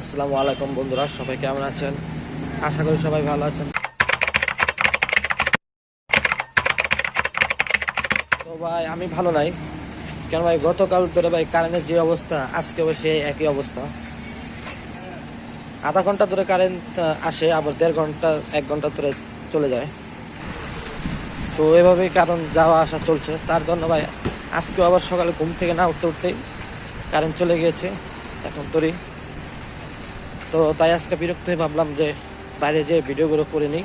আসসালামু আলাইকুম বন্ধুরা, সবাই কেমন আছেন? আশা করি সবাই ভালো আছেন। তো ভাই, আমি ভালো নাই। কেন ভাই, গতকাল ধরে ভাই কারেন্টের যে অবস্থা আজকেও সে একই অবস্থা। আধা ঘণ্টা ধরে কারেন্ট আসে, আবার দেড় ঘণ্টা, এক ঘণ্টা ধরে চলে যায়। তো এভাবেই কারণ যাওয়া, আসা চলছে। তার জন্য ভাই, আজকেও আবার সকালে ঘুম থেকে না উঠতে উঠতেই কারেন্ট চলে গিয়েছে। এখন তোরই তো তাই আজকে বিরক্ত হয়ে ভাবলাম যে বাইরে যে ভিডিওগুলো করে নিই।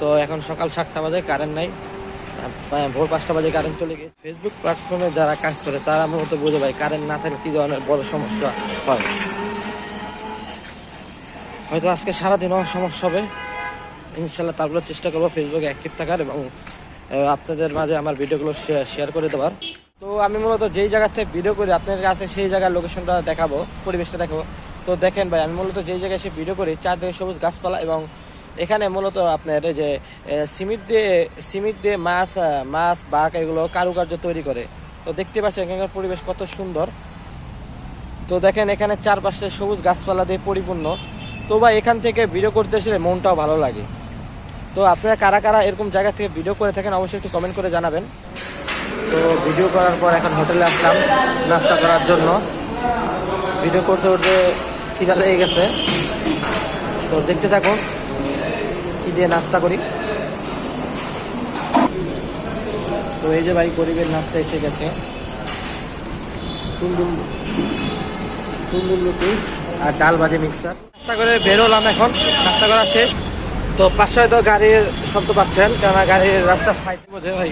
তো এখন সকাল সাতটা বাজে কারেন্ট নাই। ভোর পাঁচটা বাজে কারেন্ট চলে গিয়ে ফেসবুক প্ল্যাটফর্মে যারা কাজ করে, তারা মূলত বোঝে ভাই কারেন্ট না থাকলে কি ধরনের বড় সমস্যা হয়। হয়তো আজকে সারাদিনও সমস্যা হবে। ইনশাল্লাহ তারপরে চেষ্টা করব ফেসবুকে অ্যাক্টিভ থাকার এবং আপনাদের মাঝে আমার ভিডিওগুলো শেয়ার করে দেওয়ার। তো আমি মূলত যেই জায়গা থেকে ভিডিও করি, আপনাদের কাছে সেই জায়গার লোকেশনটা দেখাবো, পরিবেশটা দেখাবো। তো দেখেন ভাই, আমি মূলত যেই জায়গায় এসে ভিডিও করি, চারদিকে সবুজ গাছপালা এবং এখানে মূলত আপনার যে সিমেন্ট দিয়ে সিমেন্ট দিয়ে মাছ মাছ, বাঘ এগুলো কারুকার্য তৈরি করে। তো দেখতে পাচ্ছেন এখানকার পরিবেশ কত সুন্দর। তো দেখেন এখানে চারপাশে সবুজ গাছপালা দিয়ে পরিপূর্ণ। তো ভাই, এখান থেকে ভিডিও করতে এসে মনটাও ভালো লাগে। তো আপনারা কারা কারা এরকম জায়গা থেকে ভিডিও করে থাকেন, অবশ্যই একটু কমেন্ট করে জানাবেন। তো ভিডিও করার পর এখন হোটেলে আসলাম, নাস্তা করার জন্য। ভিডিও করতে করতে খিদা লেগে গেছে। তো দেখতে থাকুন কি দিয়ে নাস্তা করি। তো এই যে ভাই গরিবের নাস্তা এসে গেছে। আর ডাল ভাজি মিক্সার। নাস্তা করে বেরোলাম এখন, নাস্তা করা শেষ। তো পাশে হয়তো গাড়ির শব্দ পাচ্ছেন, কেননা গাড়ির রাস্তার সাইড বোঝে ভাই,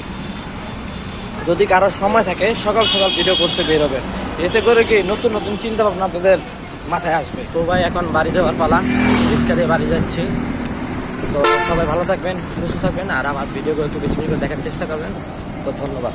যদি কারও সময় থাকে, সকাল সকাল ভিডিও করতে বেরোবেন এতে করে কি নতুন নতুন চিন্তা ভাবনা আপনাদের মাথায় আসবে। তো ভাই, এখন বাড়ি যাওয়ার পালা। রিক্সা দিয়ে বাড়ি যাচ্ছি। তো সবাই ভালো থাকবেন, সুস্থ থাকবেন। আর আমার ভিডিওগুলো একটু বেশি দেখার চেষ্টা করবেন। তো ধন্যবাদ।